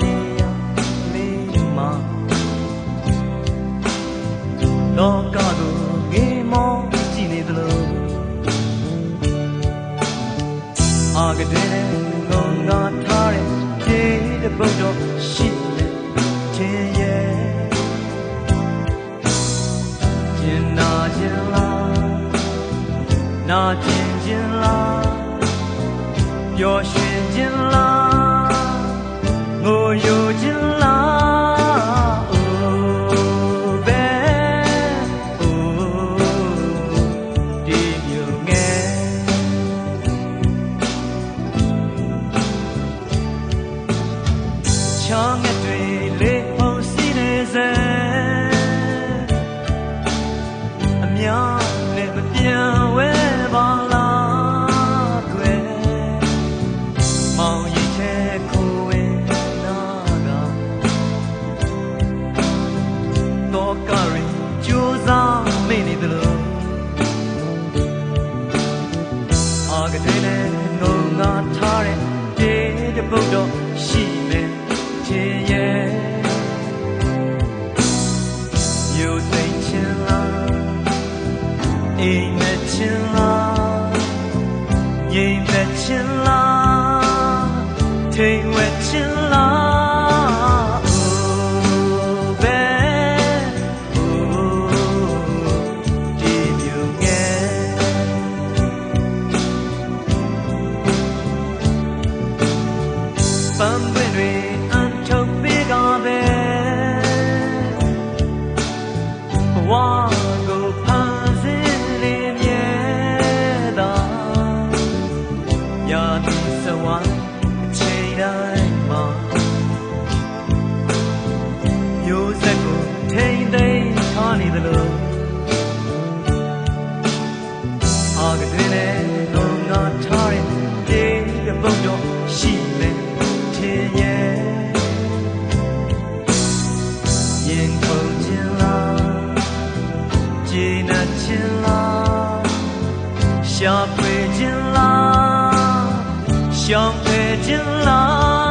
လေးရမေးမလောကကိုငေးမောကြည့်နေသလိုအာကတဲ့ငုံငါထားတဲ့ဒီတပုတ်တော့ရှိတဲ့ချ နာကျင်ကျင်လားပျော်ရွှ ကြိုးစားမိနေသလိုအာကတဲ့နဲ့ငုံငါထားတဲ့ဒီတပုတ်တော့ရှိမယ်ချင်ရဲ့ယူသိမ်းချင်လားအိမ်မက်ချင်လား ပန်းပွင့်တွေအန်ထုတ်ပေးကပဲဘဝ ခြင်းလားရှောင်ဖွေခြင်းလား